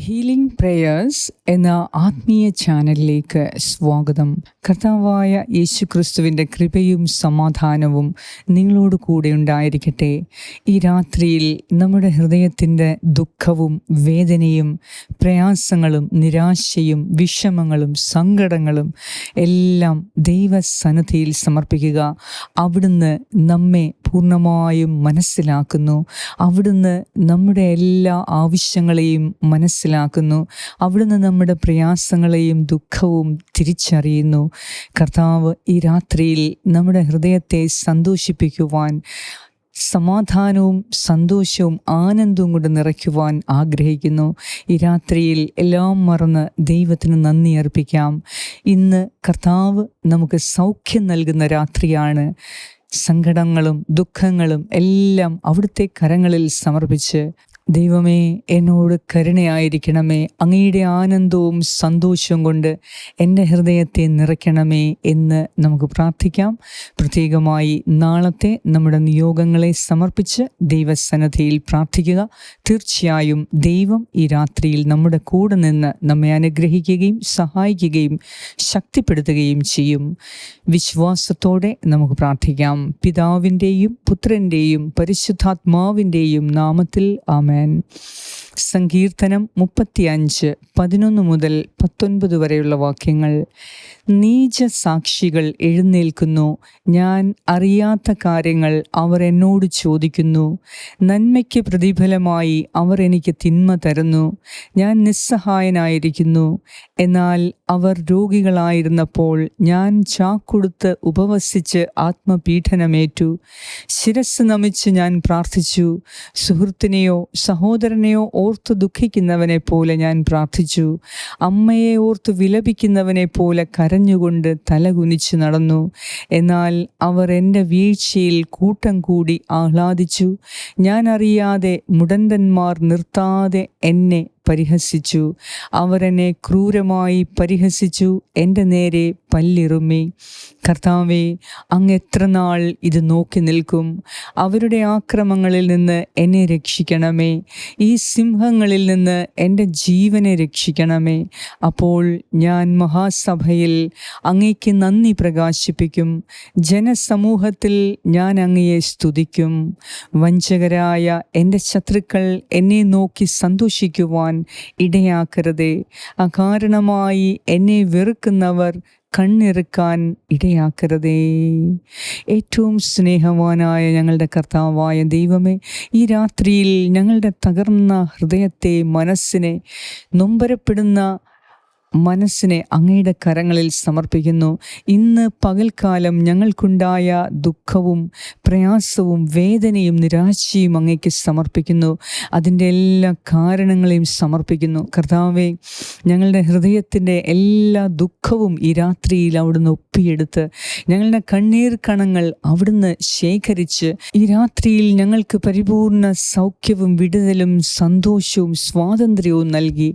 Healing prayers എന്ന ആത്മീയ ചാനലിലേക്ക് സ്വാഗതം. കർത്താവായ യേശു ക്രിസ്തുവിന്റെ കൃപയും സമാധാനവും നിങ്ങളോട് കൂടെ ഉണ്ടായിരിക്കട്ടെ. ഈ രാത്രിയിൽ നമ്മുടെ ഹൃദയത്തിന്റെ ദുഃഖവും വേദനയും പ്രയാസങ്ങളും നിരാശയും വിഷമങ്ങളും സങ്കടങ്ങളും എല്ലാം ദൈവസന്നിധിയിൽ സമർപ്പിക്കുക. അവിടുന്ന് നമ്മെ പൂർണമായും മനസ്സിലാക്കുന്നു. അവിടുന്ന് നമ്മുടെ എല്ലാ ആവശ്യങ്ങളെയും മനസ്സിലാക്കുന്നു. അവിടുന്ന് നമ്മുടെ പ്രയാസങ്ങളെയും ദുഃഖവും തിരിച്ചറിയുന്നു. കർത്താവ് ഈ രാത്രിയിൽ നമ്മുടെ ഹൃദയത്തെ സന്തോഷിപ്പിക്കുവാൻ സമാധാനവും സന്തോഷവും ആനന്ദവും കൊണ്ട് നിറയ്ക്കുവാൻ ആഗ്രഹിക്കുന്നു. ഈ രാത്രിയിൽ എല്ലാം മറന്ന് ദൈവത്തിന് നന്ദി അർപ്പിക്കാം. ഇന്ന് കർത്താവ് നമുക്ക് സൗഖ്യം നൽകുന്ന രാത്രിയാണ്. സങ്കടങ്ങളും ദുഃഖങ്ങളും എല്ലാം അവിടുത്തെ കരങ്ങളിൽ സമർപ്പിച്ച് ദൈവമേ എന്നോട് കരുണയായിരിക്കണമേ. അങ്ങയുടെ ആനന്ദവും സന്തോഷവും കൊണ്ട് എന്റെ ഹൃദയത്തെ നിറയ്ക്കണമേ എന്ന് നമുക്ക് പ്രാർത്ഥിക്കാം. പ്രത്യേകമായി നാളത്തെ നമ്മുടെ നിയോഗങ്ങളെ സമർപ്പിച്ച് ദൈവസന്നദ്ധയിൽ പ്രാർത്ഥിക്കുക. തീർച്ചയായും ദൈവം ഈ രാത്രിയിൽ നമ്മുടെ കൂടെ നിന്ന് നമ്മെ അനുഗ്രഹിക്കുകയും സഹായിക്കുകയും ശക്തിപ്പെടുത്തുകയും ചെയ്യും. വിശ്വാസത്തോടെ നമുക്ക് പ്രാർത്ഥിക്കാം. പിതാവിന്റെയും പുത്രന്റെയും പരിശുദ്ധാത്മാവിന്റെയും നാമത്തിൽ ആമേൻ സങ്കീർത്തനം മുപ്പത്തിയഞ്ച് പതിനൊന്ന് മുതൽ പത്തൊൻപത് വരെയുള്ള വാക്യങ്ങൾ. നീച സാക്ഷികൾ എഴുന്നേൽക്കുന്നു. ഞാൻ അറിയാത്ത കാര്യങ്ങൾ അവർ എന്നോട് ചോദിക്കുന്നു. നന്മയ്ക്ക് പ്രതിഫലമായി അവർ എനിക്ക് തിന്മ തരുന്നു. ഞാൻ നിസ്സഹായനായിരിക്കുന്നു. എന്നാൽ അവർ രോഗികളായിരുന്നപ്പോൾ ഞാൻ ചാക്കൊടുത്ത് ഉപവസിച്ച് ആത്മപീഠനമേറ്റു ശിരസ് നമിച്ച് ഞാൻ പ്രാർത്ഥിച്ചു. സുഹൃത്തിനെയോ സഹോദരനെയോ ഓർത്ത് ദുഃഖിക്കുന്നവനെ പോലെ ഞാൻ പ്രാർത്ഥിച്ചു. അമ്മയെ ഓർത്ത് വിലപിക്കുന്നവനെ പോലെ കരഞ്ഞുകൊണ്ട് തലകുനിച്ചു നടന്നു. എന്നാൽ അവർ എന്റെ വീഴ്ചയിൽ കൂട്ടം കൂടി ആഹ്ലാദിച്ചു. ഞാൻ അറിയാതെ മുടന്തന്മാർ നിർത്താതെ എന്നെ പരിഹസിച്ചു. അവരെന്നെ ക്രൂരമായി പരിഹസിച്ചു. എന്റെ നേരെ പല്ലിറുമ്മി. കർത്താവെ അങ്ങ് എത്ര നാൾ ഇത് നോക്കി നിൽക്കും? അവരുടെ ആക്രമങ്ങളിൽ നിന്ന് എന്നെ രക്ഷിക്കണമേ. ഈ സിംഹങ്ങളിൽ നിന്ന് എന്റെ ജീവനെ രക്ഷിക്കണമേ. അപ്പോൾ ഞാൻ മഹാസഭയിൽ അങ്ങേക്ക് നന്ദി പ്രകാശിപ്പിക്കും. ജനസമൂഹത്തിൽ ഞാൻ അങ്ങയെ സ്തുതിക്കും. വഞ്ചകരായ എന്റെ ശത്രുക്കൾ എന്നെ നോക്കി സന്തോഷിക്കുവാൻ ഇടയാക്കരുതേ. അകാരണമായി എന്നെ വെറുക്കുന്നവർ കണ്ണിറുക്കാൻ ഇടയാക്കരുതേ. ഏറ്റവും സ്നേഹവാനായ ഞങ്ങളുടെ കർത്താവായ ദൈവമേ ഈ രാത്രിയിൽ ഞങ്ങളുടെ തകർന്ന ഹൃദയത്തെ മനസ്സിനെ നൊമ്പരപ്പെടുന്ന മനസ്സിനെ അങ്ങയുടെ കരങ്ങളിൽ സമർപ്പിക്കുന്നു. ഇന്ന് പകൽക്കാലം ഞങ്ങൾക്കുണ്ടായ ദുഃഖവും പ്രയാസവും വേദനയും നിരാശയും അങ്ങേക്ക് സമർപ്പിക്കുന്നു. അതിന്റെ എല്ലാ കാരണങ്ങളെയും സമർപ്പിക്കുന്നു. കർത്താവെ ഞങ്ങളുടെ ഹൃദയത്തിന്റെ എല്ലാ ദുഃഖവും ഈ രാത്രിയിൽ അവിടുന്ന് ഒപ്പിയെടുത്ത് ഞങ്ങളുടെ കണ്ണീർ കണങ്ങൾ അവിടുന്ന് ശേഖരിച്ച് ഈ രാത്രിയിൽ ഞങ്ങൾക്ക് പരിപൂർണ സൗഖ്യവും വിടുതലും സന്തോഷവും സ്വാതന്ത്ര്യവും നൽകി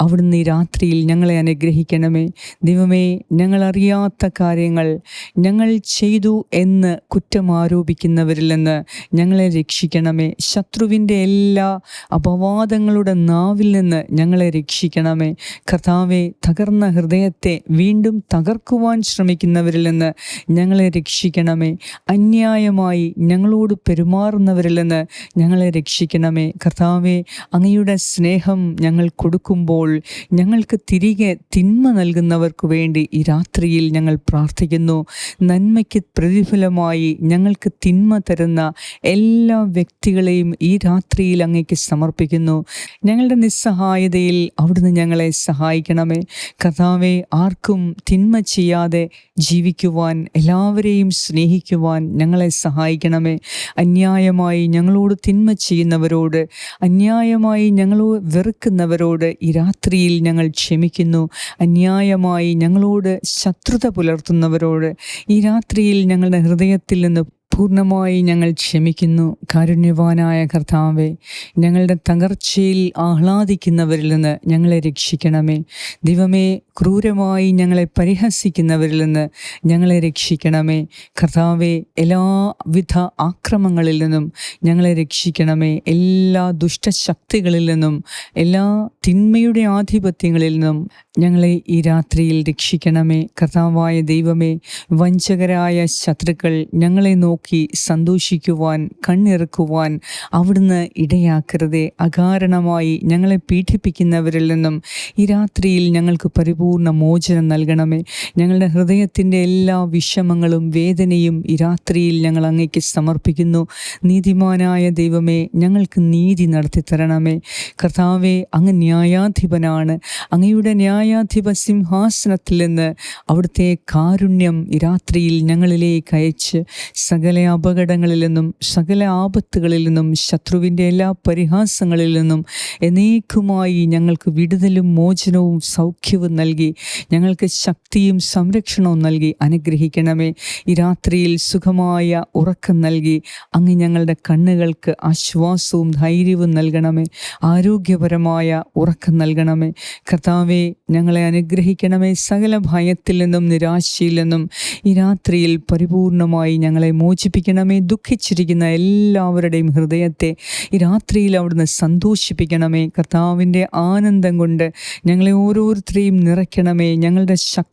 അവിടുന്ന് ഈ രാത്രിയിൽ ഞങ്ങളെ അനുഗ്രഹിക്കണമേ. ദൈവമേ ഞങ്ങൾ അറിയാത്ത കാര്യങ്ങൾ ഞങ്ങൾ ചെയ്തു എന്ന് കുറ്റം ആരോപിക്കുന്നവരിൽ നിന്ന് ഞങ്ങളെ രക്ഷിക്കണമേ. ശത്രുവിന്റെ എല്ലാ അപവാദങ്ങളുടെ നാവിൽ നിന്ന് ഞങ്ങളെ രക്ഷിക്കണമേ. കർത്താവെ തകർന്ന ഹൃദയത്തെ വീണ്ടും തകർക്കുവാൻ ശ്രമിക്കുന്നവരിൽ നിന്ന് ഞങ്ങളെ രക്ഷിക്കണമേ. അന്യായമായി ഞങ്ങളോട് പെരുമാറുന്നവരിൽ നിന്ന് ഞങ്ങളെ രക്ഷിക്കണമേ. കർത്താവെ അങ്ങയുടെ സ്നേഹം ഞങ്ങൾ കൊടുക്കുമ്പോൾ ഞങ്ങൾക്ക് തിരികെ തിന്മ നൽകുന്നവർക്ക് വേണ്ടി ഈ രാത്രിയിൽ ഞങ്ങൾ പ്രാർത്ഥിക്കുന്നു. നന്മയ്ക്ക് പ്രതിഫലമായി ഞങ്ങൾക്ക് തിന്മ തരുന്ന എല്ലാ വ്യക്തികളെയും ഈ രാത്രിയിൽ അങ്ങേക്ക് സമർപ്പിക്കുന്നു. ഞങ്ങളുടെ നിസ്സഹായതയിൽ അവിടുന്ന് ഞങ്ങളെ സഹായിക്കണമേ. കഥാവെ ആർക്കും തിന്മ ചെയ്യാതെ ജീവിക്കുവാൻ എല്ലാവരെയും സ്നേഹിക്കുവാൻ ഞങ്ങളെ സഹായിക്കണമേ. അന്യായമായി ഞങ്ങളോട് തിന്മ ചെയ്യുന്നവരോട് അന്യായമായി ഞങ്ങളോ വെറുക്കുന്നവരോട് ഈ രാത്രിയിൽ ഞങ്ങൾ ക്ഷമിക്കുന്നു. അന്യായമായി ഞങ്ങളോട് ശത്രുത പുലർത്തുന്നവരോട്. ഈ രാത്രിയിൽ ഞങ്ങളുടെ ഹൃദയത്തിൽ നിന്ന് പൂർണമായി ഞങ്ങൾ ക്ഷമിക്കുന്നു. കാരുണ്യവാനായ കർത്താവെ ഞങ്ങളുടെ തകർച്ചയിൽ ആഹ്ലാദിക്കുന്നവരിൽ നിന്ന് ഞങ്ങളെ രക്ഷിക്കണമേ. ദിവമേ ക്രൂരമായി ഞങ്ങളെ പരിഹസിക്കുന്നവരിൽ നിന്ന് ഞങ്ങളെ രക്ഷിക്കണമേ. കർത്താവെ എല്ലാവിധ ആക്രമങ്ങളിൽ നിന്നും ഞങ്ങളെ രക്ഷിക്കണമേ. എല്ലാ ദുഷ്ടശക്തികളിൽ നിന്നും എല്ലാ തിന്മയുടെ ആധിപത്യങ്ങളിൽ നിന്നും ഞങ്ങളെ ഈ രാത്രിയിൽ രക്ഷിക്കണമേ. കർത്താവായ ദൈവമേ വഞ്ചകരായ ശത്രുക്കൾ ഞങ്ങളെ നോക്കി. സന്തോഷിക്കുവാൻ കണ്ണിറക്കുവാൻ അവിടുന്ന് ഇടയാക്കരുതേ. അകാരണമായി ഞങ്ങളെ പീഡിപ്പിക്കുന്നവരിൽ നിന്നും ഈ രാത്രിയിൽ ഞങ്ങൾക്ക് പരിപൂർണ മോചനം നൽകണമേ. ഞങ്ങളുടെ ഹൃദയത്തിന്റെ എല്ലാ വിഷമങ്ങളും വേദനയും ഈ രാത്രിയിൽ ഞങ്ങൾ അങ്ങേക്ക് സമർപ്പിക്കുന്നു. നീതിമാനായ ദൈവമേ ഞങ്ങൾക്ക് നീതി നടത്തി തരണമേ. കർത്താവെ അങ്ങ് ന്യായാധിപനാണ്. അങ്ങയുടെ ന്യായാധിപ സിംഹാസനത്തിൽ നിന്ന് അവിടുത്തെ കാരുണ്യം ഈ രാത്രിയിൽ ഞങ്ങളിലേക്ക് അയച്ച് സകല അപകടങ്ങളിൽ നിന്നും സകല ആപത്തുകളിൽ നിന്നും ശത്രുവിന്റെ എല്ലാ പരിഹാസങ്ങളിൽ നിന്നും എന്നേക്കുമായി ഞങ്ങൾക്ക് വിടുതലും മോചനവും സൗഖ്യവും നൽകി ഞങ്ങൾക്ക് ശക്തിയും സംരക്ഷണവും നൽകി അനുഗ്രഹിക്കണമേ. ഈ രാത്രിയിൽ സുഖമായ ഉറക്കം നൽകി അങ്ങ് ഞങ്ങളുടെ കണ്ണുകൾക്ക് ആശ്വാസവും ധൈര്യവും നൽകണമേ. ആരോഗ്യപരമായ ഉറക്കം നൽകണമേ. കർത്താവെ ഞങ്ങളെ അനുഗ്രഹിക്കണമേ. സകല ഭയത്തിൽ നിന്നും നിരാശയിൽ നിന്നും ഈ രാത്രിയിൽ പരിപൂർണമായി ഞങ്ങളെ മോചിപ്പിക്കണമേ ദുഃഖിച്ചിരിക്കുന്ന എല്ലാവരുടെയും ഹൃദയത്തെ ഈ രാത്രിയിൽ അവിടുന്ന് സന്തോഷിപ്പിക്കണമേ. കർത്താവിന്റെ ആനന്ദം കൊണ്ട് ഞങ്ങളെ ഓരോരുത്തരെയും നിറയ്ക്കണമേ. ഞങ്ങളുടെ ശക്തി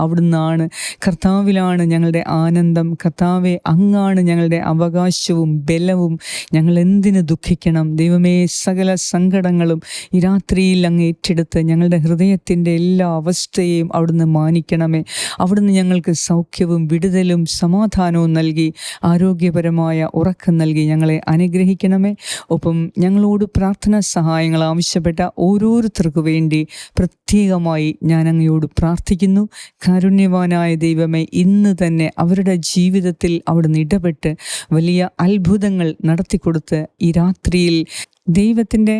അവിടുന്നാണ്. കർത്താവിലാണ് ഞങ്ങളുടെ ആനന്ദം. കർത്താവെ അങ്ങാണ് ഞങ്ങളുടെ അവകാശവും ബലവും. ഞങ്ങൾ എന്തിന് ദുഃഖിക്കണം? ദൈവമേ സകല സങ്കടങ്ങളും ഈ രാത്രിയിൽ അങ്ങ് ഏറ്റെടുത്ത് ഞങ്ങളുടെ ഹൃദയത്തിന്റെ എല്ലാ അവസ്ഥയെയും അവിടുന്ന് മാനിക്കണമേ. അവിടുന്ന് ഞങ്ങൾക്ക് സൗഖ്യവും വിടുതലും സമാധാനവും നൽകി ആരോഗ്യപരമായ ഉറക്കം നൽകി ഞങ്ങളെ അനുഗ്രഹിക്കണമേ. ഒപ്പം ഞങ്ങളോട് പ്രാർത്ഥനാ സഹായങ്ങൾ ആവശ്യപ്പെട്ട ഓരോരുത്തർക്കു വേണ്ടി പ്രത്യേകമായി ഞാൻ അങ്ങയോട് പ്രാർത്ഥിക്കുന്നു. കാരുണ്യവാനായ ദൈവമേ ഇന്ന് തന്നെ അവരുടെ ജീവിതത്തിൽ അവിടുന്ന് ഇടപെട്ട് വലിയ അത്ഭുതങ്ങൾ നടത്തിക്കൊടുത്ത് ഈ രാത്രിയിൽ ദൈവത്തിന്റെ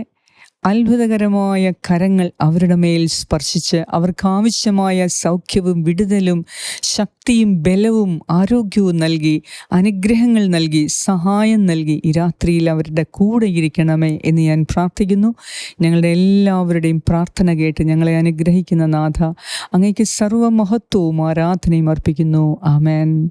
അത്ഭുതകരമായ കരങ്ങൾ അവരുടെ മേൽ സ്പർശിച്ച് അവർക്കാവശ്യമായ സൗഖ്യവും വിടുതലും ശക്തിയും ബലവും ആരോഗ്യവും നൽകി അനുഗ്രഹങ്ങൾ നൽകി സഹായം നൽകി ഈ രാത്രിയിൽ അവരുടെ കൂടെ ഇരിക്കണമേ എന്ന് ഞാൻ പ്രാർത്ഥിക്കുന്നു. ഞങ്ങളുടെ എല്ലാവരുടെയും പ്രാർത്ഥന കേട്ട് ഞങ്ങളെ അനുഗ്രഹിക്കുന്ന നാഥ അങ്ങേക്ക് സർവമഹത്വവും ആരാധനയും അർപ്പിക്കുന്നു. ആമേൻ.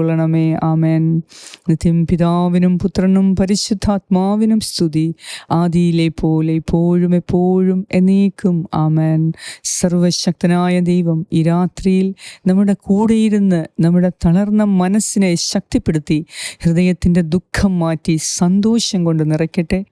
കൊള്ളണമേ. ആമേൻ. നിത്യം പിതാവിനും പുത്രനും പരിശുദ്ധാത്മാവിനും സ്തുതി. ആദിയിലെ പോലെ ഇപ്പോഴും എപ്പോഴും എന്നേക്കും. ആമേൻ. സർവശക്തനായ ദൈവം ഈ രാത്രിയിൽ നമ്മുടെ കൂടെയിരുന്ന് നമ്മുടെ തളർന്ന മനസ്സിനെ ശക്തിപ്പെടുത്തി ഹൃദയത്തിന്റെ ദുഃഖം മാറ്റി സന്തോഷം കൊണ്ട് നിറയ്ക്കട്ടെ.